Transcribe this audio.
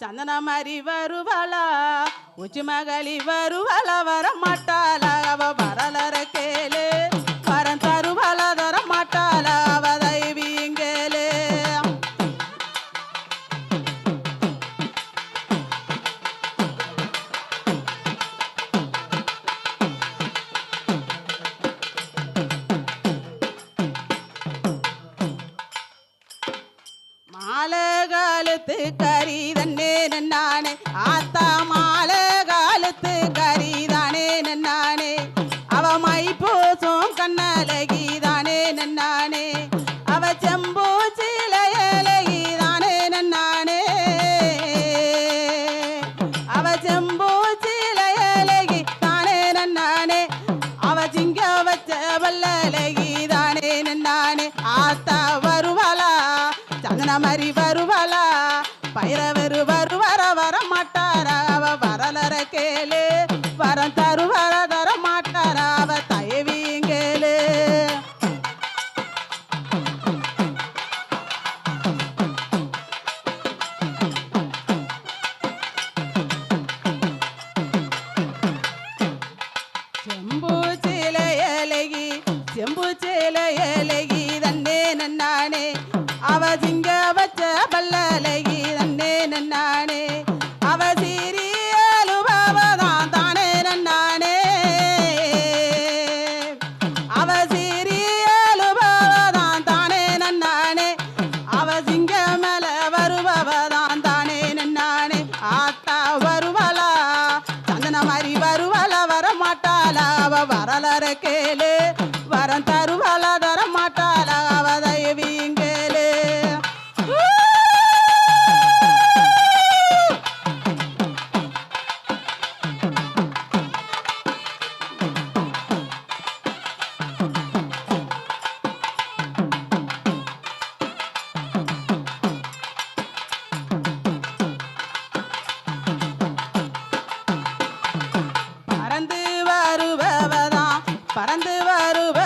சந்தனமரி வருவலா? உச்சி மகளி வருவல? வர மாட்டாளா அவ வரலற கேளு. வச்ச வல்லலகிதானே நின்னானே ஆத்தா வருவாளா? சங்கன மறிவ அவ சிங்க வச்ச பல்லலை பறந்து வருவ